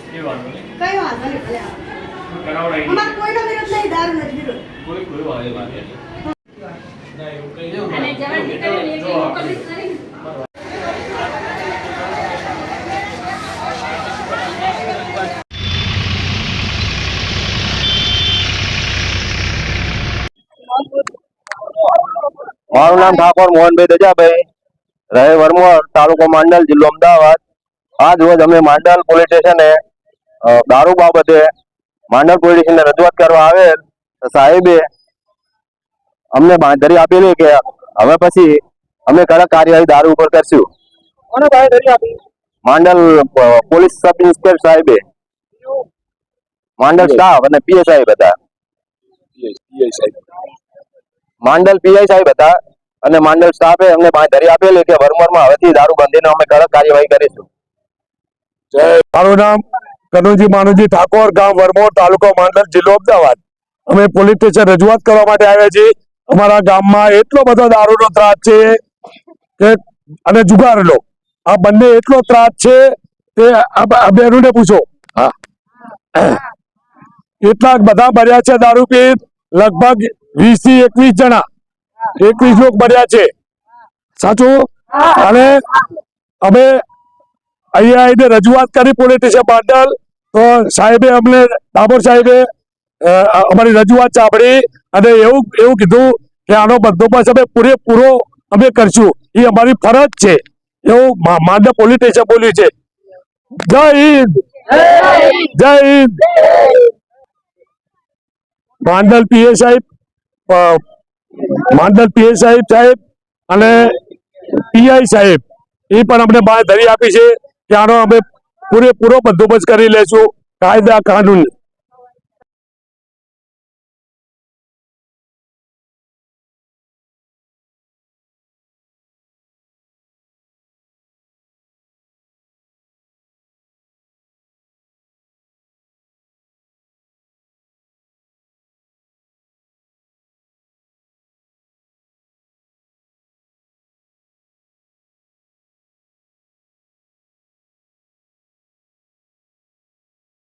કઈ વાંધો નહીં ભલે આવો. કરાવડાવી અમારે કોઈનો વિરોધ નહીં દારૂ નથી વિરોધ કોઈ કોઈ વાંધો નહીં ના એવું કઈ અને જવાન દીકરીઓને મારું નામ ઠાકોર મોહનભાઈ દજાભાઈ. રહે વરમોર તાલુકો માંડલ જિલ્લો અમદાવાદ. આજ રોજ અમે માંડલ પોલીસ સ્ટેશને દારૂ બાબતે માંડલ પોલીસ સ્ટેશને રજૂઆત કરવા આવેલ. સાહેબે અમને બાંધરી આપેલી કે હવે પછી અમે કડક કાર્યવાહી દારૂ ઉપર કરશું. માંડલ પોલીસ સબ ઇન્સ્પેક્ટર સાહેબે. માંડલ સ્ટાફ અને પીએસઆઈ બધા માંડલ પીઆઈ સાહેબ હતા અને માંડલ સ્ટાફે અમને બાંધરી આપેલી કે વરમરમાં હવેથી દારૂ બંધીને અમે કડક કાર્યવાહી કરીશું. મારું નામ કનુજી માનુજી ઠાકોર ગામ વરમોર તાલુકો માંડલ જિલ્લો અમદાવાદ. અમે પોલીસ સ્ટેશન રજૂઆત કરવા માટે આવ્યા છીએ. અમારા ગામમાં એટલો બધો દારૂનો ત્રાસ છે કે અને જુગારેલો આ બંને એટલો ત્રાસ છે બ- આ બેનુને પૂછો. હા. એટલા બધા ભર્યા છે દારૂ પી લગભગ વીસથી એકવીસ જણા. એકવીસ લોક ભર્યા છે. સાચું? અને અમે અહીંયા આવીને રજૂઆત કરી પોલીસ સ્ટેશન માંડલ તો સાહેબે અમને ડાબોર સાહેબે અમારી રજૂઆત સાંભળી અને એવું એવું કીધું કે આનો બંદોબસ્ત અમે પૂરેપૂરો અમે કરશું. એ અમારી ફરજ છે. એવું માંડલ પોલીસ સ્ટેશન બોલ્યું છે. જય હિન્દ. જય હિન્દ. માંડલ પીએ સાહેબ. માંડલ પીએ સાહેબ સાહેબ અને પીઆઈ સાહેબ, એ પણ અમને બાંધરી આપી છે. કે આનો અમે પૂરેપૂરો બંદોબસ્ત કરી લેશું. કાયદા કાનૂન